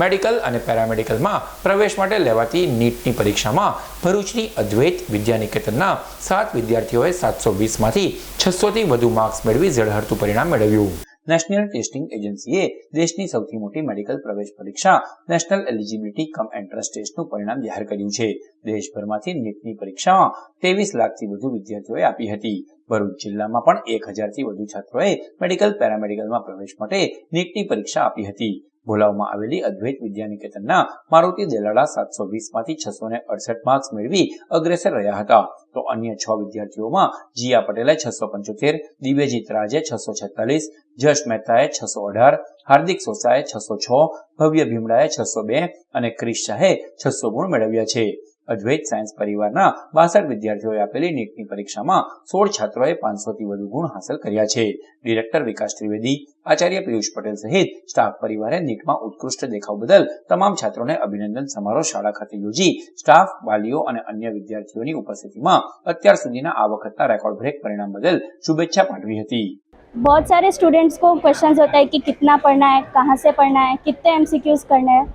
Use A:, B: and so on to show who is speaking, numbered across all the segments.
A: Medical અને પેરામેડિકલમાં પ્રવેશ માટે લેવાતી નીટની પરીક્ષામાં ભરૂચની અદ્વૈત વિદ્યાનિકેતનના સાત વિદ્યાર્થીઓએ સાતસો વીસમાંથી છસોથી વધુ માર્ક્સ મેળવી ઝળહળતું પરિણામ મેળવ્યું. નેશનલ ટેસ્ટિંગ એજન્સીએ દેશની સૌથી મોટી મેડિકલ પ્રવેશ પરીક્ષા નેશનલ એલિજિબિલિટી કમ એન્ટ્રન્સ ટેસ્ટનું પરિણામ જાહેર કર્યું છે. દેશભરમાંથી નીટની પરીક્ષામાં ત્રેવીસ લાખથી વધુ વિદ્યાર્થીઓએ આપી હતી. ભરૂચ જિલ્લામાં પણ એક હજારથી વધુ છાત્રોએ મેડિકલ પેરામેડિકલમાં પ્રવેશ માટે નીટની પરીક્ષા આપી હતી. ભોલાવમાં આવેલી અદ્વૈત વિદ્યાનિકેતનના મારુતિ દેલાડા સાતસો વીસમાંથી છસો અડસઠ માર્ક્સ મેળવી અગ્રેસર રહ્યા હતા. તો અન્ય છ વિદ્યાર્થીઓમાં જીયા પટેલે છસો પંચોતેર, દિવ્યજીત રાજે છસો છેતાલીસ જશ મહેતાએ છસો અઢાર, હાર્દિક સોસાએ છસો છ, ભવ્ય ભીમડાએ છસો બે અને ક્રિશ શાહે છસો ગુણ મેળવ્યા છે. અદ્વૈત સાયન્સ પરિવારના બાસઠ વિદ્યાર્થીઓએ આપેલી નીટની પરીક્ષામાં સોળ છાત્રોએ પાંચસોથી વધુ ગુણ હાંસલ કર્યા છે ડિરેક્ટર વિકાસ ત્રિવેદી આચાર્ય પિયુષ પટેલ સહિત સ્ટાફ પરિવારે નીટમાં ઉત્કૃષ્ટ દેખાવ બદલ તમામ છાત્રોને અભિનંદન સમારોહ શાળા ખાતે યોજી સ્ટાફ વાલીઓ અને અન્ય વિદ્યાર્થીઓની ઉપસ્થિતિમાં અત્યાર સુધીના આ વખતના રેકોર્ડ બ્રેક પરિણામ બદલ શુભેચ્છા પાઠવી હતી
B: बहुत सारे स्टूडेंट्स को क्वेश्चंस होता है कि कितना पढ़ना है कहाँ से पढ़ना है कितने एम करने हैं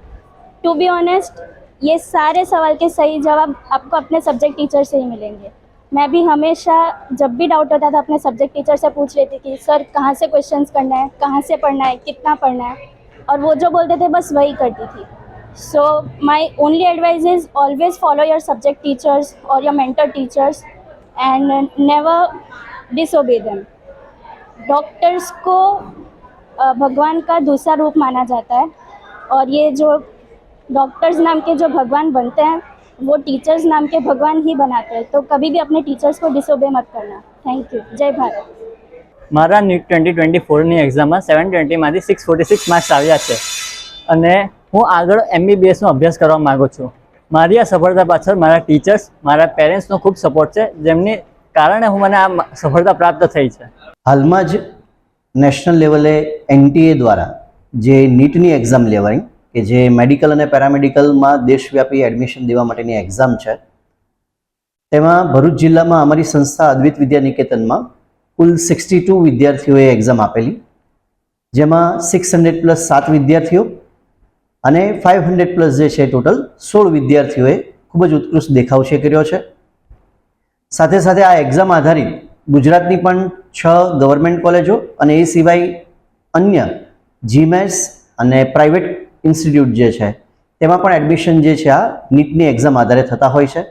B: टू बी ऑनेस्ट ये सारे सवाल के सही जवाब आपको अपने सब्जेक्ट टीचर से ही मिलेंगे। मैं भी हमेशा जब भी डाउट होता था, अपने सब्जेक्ट टीचर से पूछ लेती थी सर कहाँ से क्वेश्चंस करना है? कहाँ से पढ़ना है? कितना पढ़ना है? और वो जो बोलते थे, बस वही करती थी। So my only advice is always follow your subject teachers और your mentor teachers and never disobey them doctors को भगवान का दूसरा रूप माना जाता है। और ये जो डॉक्टर्स नाम के जो भगवान बनते हैं वो टीचर्स नाम के भगवान ही बनाते हैं तो कभी भी अपने टीचर्स को डिसोबे मत करना थैंक यू जय भारत
C: મારા નીટ ટ્વેન્ટી ટ્વેન્ટી ફોરની એક્ઝામમાં સેવન ટ્વેન્ટીમાંથી સિક્સ ફોર્ટી સિક્સ માર્ક્સ આવ્યા છે અને હું આગળ એમબીબીએસનો અભ્યાસ કરવા માગું છું મારી આ સફળતા પાછળ મારા ટીચર્સ મારા પેરેન્ટ્સનો ખૂબ સપોર્ટ છે જેમની કારણે હું મને આ મ- સફળતા પ્રાપ્ત થઈ છે
D: હાલમાં જ નેશનલ લેવલે એનટીએ દ્વારા જે નીટની એક્ઝામ લેવાઈ કે જે મેડિકલ અને પેરામેડિકલમાં દેશવ્યાપી એડમિશન દેવા માટેની એક્ઝામ છે. તેમાં ભરૂચ જિલ્લામાં અમારી સંસ્થા અદ્વૈત વિદ્યા નિકેતનમાં કુલ સિક્સટી ટુ વિદ્યાર્થીઓએ એક્ઝામ આપેલી, જેમાં સિક્સ હંડ્રેડ પ્લસ સાત વિદ્યાર્થીઓ અને ફાઇવ હંડ્રેડ પ્લસ જે છે ટોટલ સોળ વિદ્યાર્થીઓએ ખૂબ જ ઉત્કૃષ્ટ દેખાવ છે કર્યો છે. સાથે સાથે આ એક્ઝામ આધારિત ગુજરાતની પણ છ ગવર્મેન્ટ કોલેજો અને એ સિવાય અન્ય જીમેસ અને પ્રાઇવેટ ઇન્સ્ટિટ્યૂટ જે છે તેમાં પણ એડમિશન જે છે આ નીટની એક્ઝામ આધારે થતા હોય છે.